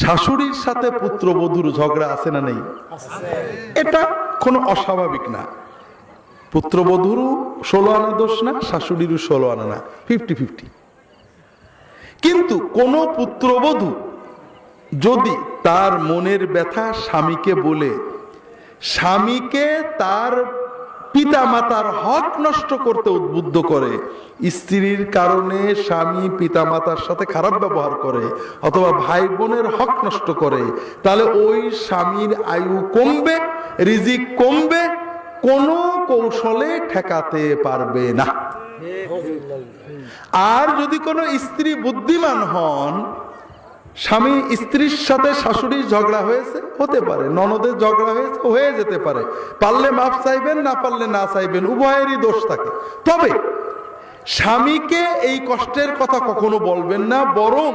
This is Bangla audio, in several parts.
শাশুড়ির সাথে পুত্রবধূর ঝগড়া আছে না নেই? এটা কোনো অস্বাভাবিক না। পুত্রবধূরও ষোলো আনা দোষ না, শাশুড়িরও ষোলো আনা না ফিফটি ফিফটি কিন্তু কোন পুত্রবধূ যদি তার মনের ব্যথা স্বামীকে বলে, স্বামীকে তার পিতা মাতার হক নষ্ট করতে উদ্বুদ্ধ করে। স্ত্রীর কারণে স্বামী পিতা মাতার সাথে খারাপ ব্যবহার করে অথবা ভাই বোনের হক নষ্ট করে। তাহলে ওই স্বামীর আয়ু কমবে রিজিক কমবে কোনো কৌশলে ঠেকাতে পারবে না। আর যদি কোনো স্ত্রী বুদ্ধিমান হন স্বামী স্ত্রীর সাথে শাশুড়ির ঝগড়া হয়েছে? হতে পারে। ননদের ঝগড়া হয়েছে? হয়ে যেতে পারে। পারলে মাপ চাইবেন, না পারলে না চাইবেন, উভয়েরই দোষ থাকে। তবে স্বামীকে এই কষ্টের কথা কখনো বলবেন না, বরং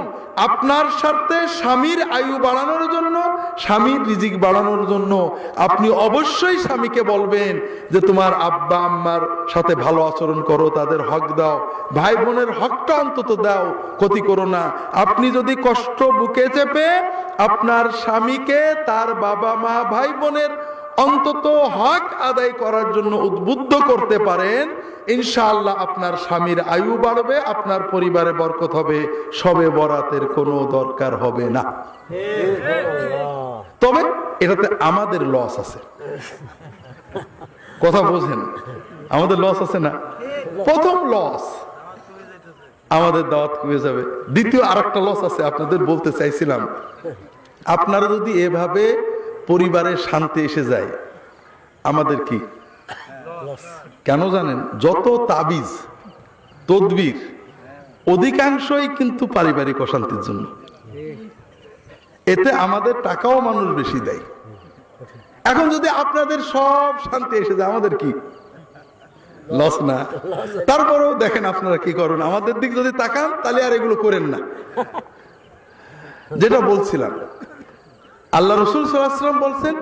আপনার স্বার্থে স্বামীর আয়ু বাড়ানোর জন্য, স্বামীর রিজিক বাড়ানোর জন্য আপনি অবশ্যই স্বামীকে বলবেন যে তোমার আব্বা আম্মার সাথে ভালো আচরণ করো, তাদের হক দাও ভাই বোনের হকটা অন্তত দাও, ক্ষতি করো না। আপনি যদি কষ্ট বুকে চেপে আপনার স্বামীকে তার বাবা মা ভাই বোনের অন্তত হক আদায় করার জন্য উদ্বুদ্ধ করতে পারেন ইনশাআল্লাহ আপনার স্বামীর আয়ু বাড়বে, আপনার পরিবারে বরকত হবে, সবে বরাতের কোনো দরকার হবে না। তবে এটাতে আমাদের লস আছে। কথা বোঝেন, আমাদের লস আছে না? প্রথম লস আমাদের দাওয়াত কমে যাবে। দ্বিতীয় আরেকটা লস আছে, আপনাদের বলতে চাইছিলাম। আপনারা যদি এভাবে পরিবারের শান্তি এসে যায়, আমাদের কি? কেন জানেন? যত তাবিজ, তদবির, অধিকাংশই কিন্তু পারিবারিক অশান্তির জন্য। এতে আমাদের টাকাও মানুষ বেশি দেয়। এখন যদি আপনাদের সব শান্তি এসে যায়, আমাদের কি? লস না। তারপরেও দেখেন আপনারা কি করেন? আমাদের দিক যদি তাকান, তাহলে আর এগুলো করেন না। যেটা বলছিলাম, আল্লাহ রসুল সাল্লাম বলছেন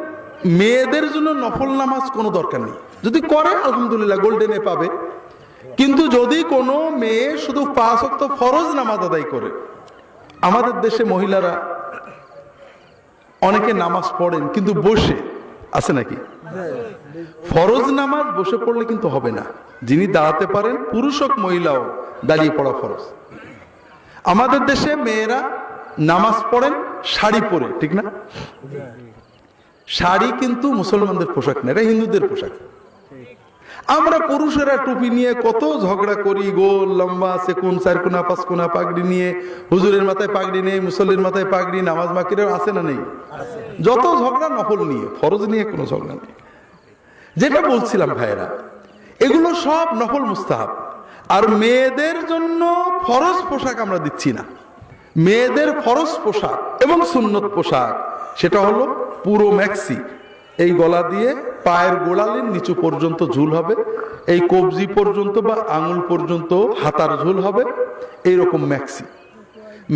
মেয়েদের জন্য নফল নামাজ কোনো দরকার নেই। যদি করে, আলহামদুলিল্লাহ গোল্ডেনে পাবে। কিন্তু যদি কোনো মেয়ে শুধু পাঁচ অক্ত ফরজ নামাজ আদায় করে, আমাদের দেশে মহিলারা অনেকে নামাজ পড়েন কিন্তু বসে, আছে নাকি? ফরজ নামাজ বসে পড়লে কিন্তু হবে না। যিনি দাঁড়াতে পারেন, পুরুষ হোক, মহিলাও, দাঁড়িয়ে পড়া ফরজ। আমাদের দেশে মেয়েরা নামাজ পড়েন, শাড়ি পরে, ঠিক না? শাড়ি কিন্তু মুসলমানদের পোশাক না, এটা হিন্দুদের পোশাক। আমরা পুরুষেরা টুপি নিয়ে কত ঝগড়া করি গোল লম্বা আছে কোন চার কোনা পাঁচ কোনা পাগড়ি নিয়ে। হুজুরের মাথায় পাগড়ি নেই, মুসল্লির মাথায় পাগড়ি, নামাজ মাকিরের আছে না নেই? যত ঝগড়া নকল নিয়ে, ফরজ নিয়ে কোনো ঝগড়া নেই। যেটা বলছিলাম ভাইয়েরা, এগুলো সব নকল মুস্তাহাব। আর মেয়েদের জন্য ফরজ পোশাক আমরা দিচ্ছি না। মেয়েদের ফরজ পোশাক এবং সুন্নত পোশাক, সেটা হলো পুরো ম্যাক্সি। এই গলা দিয়ে পায়ের গোড়ালির নিচু পর্যন্ত ঝুল হবে, এই কবজি পর্যন্ত বা আঙুল পর্যন্ত হাতার ঝুল হবে, এইরকম ম্যাক্সি।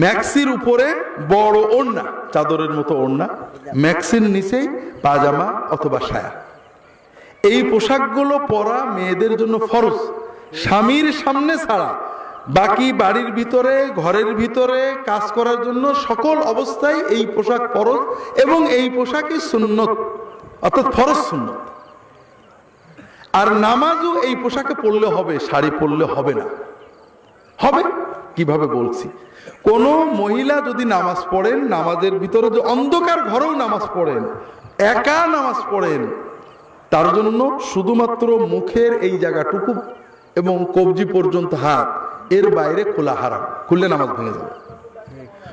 ম্যাক্সির উপরে বড় ওড়না, চাদরের মতো ওড়না, ম্যাক্সির নিচেই পাজামা অথবা সায়া। এই পোশাকগুলো পরা মেয়েদের জন্য ফরজ, স্বামীর সামনে ছাড়া বাকি বাড়ির ভিতরে, ঘরের ভিতরে কাজ করার জন্য সকল অবস্থায় এই পোশাক ফরজ এবং এই পোশাকই সুন্নত, অর্থাৎ ফরজ সুন্নত। আর নামাজও এই পোশাকে পড়লে হবে, শাড়ি পরলে হবে না। হবে? কীভাবে বলছি? কোন মহিলা যদি নামাজ পড়েন, নামাজের ভিতরে যে অন্ধকার ঘরেও নামাজ পড়েন, একা নামাজ পড়েন, তার জন্য শুধুমাত্র মুখের এই জায়গাটুকু এবং কবজি পর্যন্ত হাত এর বাইরে খোলা হারাম। খুললে নামাজ ভেঙে যাবে।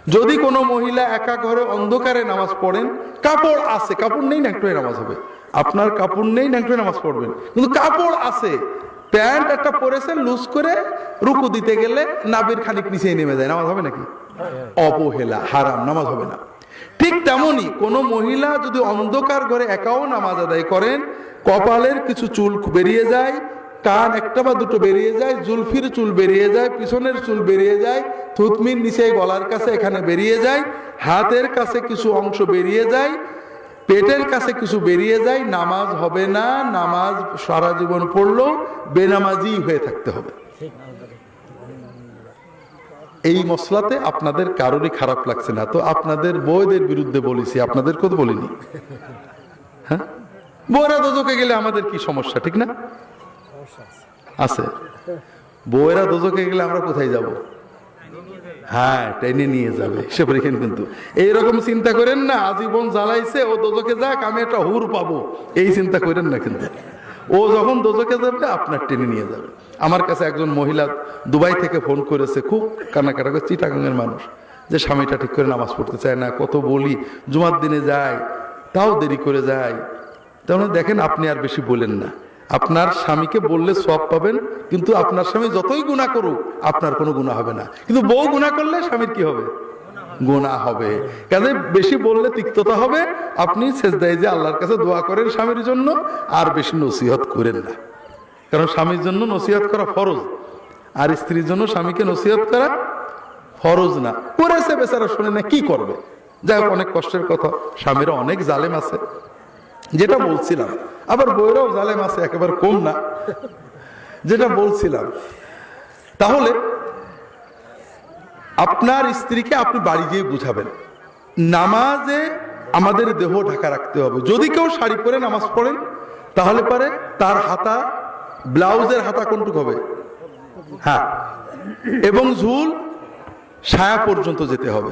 যদি কোনো মহিলা একা ঘরে অন্ধকারে নামাজ পড়েন, কাপড় আছে, কাপড় নেই ন্যাংটোয় নামাজ হবে। আপনার কাপড় নেই ন্যাংটোয় নামাজ পড়বেন। কিন্তু কাপড় আছে, প্যান্ট একটা পরেছেন, লুজ করে রুকু দিতে গেলে নাবির খানিক নিচে নেমে যায়। নামাজ হবে নাকি? অবহেলা, হারাম, নামাজ হবে না। ঠিক তেমনই কোনো মহিলা যদি অন্ধকার ঘরে একাও নামাজ আদায় করেন, কপালের কিছু চুল বেরিয়ে যায় কান একটা বা দুটো বেরিয়ে যায়, জুলফির চুল বেরিয়ে যায়, পিছনের চুল বেরিয়ে যায় থুতমির নিচে গলার কাছে এখানে বেরিয়ে যায়, হাতের কাছে কিছু অংশ বেরিয়ে যায়, পেটের কাছে কিছু বেরিয়ে যায়, নামাজ হবে না, নামাজ সারা জীবন পড়লেও বেনামাজি হয়ে থাকতে হবে। এই মশলাতে আপনাদের কারোরই খারাপ লাগছে না। তো আপনাদের বউদের বিরুদ্ধে বলেছি, আপনাদের কথা বলিনি। হ্যাঁ? বউরা দোজকে গেলে আমাদের কি সমস্যা, ঠিক না? আছে। বউয়েরা দোজকে গেলে আমরা কোথায় যাব? হ্যাঁ টেনে নিয়ে যাবে সে রেখেন কিন্তু। এইরকম চিন্তা করেন না, আজীবন জ্বালাইছে, ও দোজকে যাক, আমি একটা হুর পাবো। এই চিন্তা করেন না কিন্তু। ও যখন দোজকে যাবে, আপনার টেনে নিয়ে যাবে। আমার কাছে একজন মহিলা দুবাই থেকে ফোন করেছে, খুব কান্নাকাটা করে চিটাগাঙের মানুষ, যে স্বামীটা ঠিক করে নামাজ পড়তে চায় না, কত বলি, জুমার দিনে যায়, তাও দেরি করে যায়। তেমন দেখেন, আপনি আর বেশি বলেন না। আপনার স্বামীকে বললে সব পাবেন, কিন্তু আপনার স্বামী যতই গুণা করুক, আপনার কোনো গুণা হবে না। কিন্তু বউ গুণা করলে স্বামীর কি হবে? গুণা হবে। কাজে বেশি বললে তিক্ততা হবে, আপনি শেষদায় যে আল্লাহর কাছে দোয়া করেন স্বামীর জন্য, আর বেশি নসিহত করেন না। কারণ স্বামীর জন্য নসিহত করা ফরজ, আর স্ত্রীর জন্য স্বামীকে নসিহত করা ফরজ না। করেছে বেচারা, শুনে না কি করবে? যাই হোক, অনেক কষ্টের কথা। স্বামীরা অনেক জালেম আছে। যেটা বলছিলাম আবার বইরাও জালেম আছে, একেবারে কম না। যেটা বলছিলাম। তাহলে, আপনার স্ত্রীকে আপনি বাড়ি গিয়ে বুঝাবেন। নামাজে আমাদের দেহ ঢাকা রাখতে হবে। যদি কেউ শাড়ি পরে নামাজ পড়েন তাহলে পরে তার হাতা, ব্লাউজের হাতা কোনটুক হবে? হ্যাঁ। এবং ঝুল, ছায়া পর্যন্ত যেতে হবে।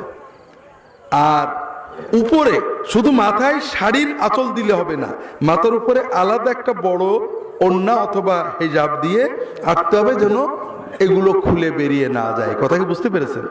আর উপরে, শুধু মাথায় শাড়ির আঁচল দিলে হবে না, মাথার উপরে আলাদা একটা বড় ওড়না অথবা হেজাব দিয়ে আঁকতে হবে যেন এগুলো খুলে বেরিয়ে না যায়। কথা কি বুঝতে পেরেছেন?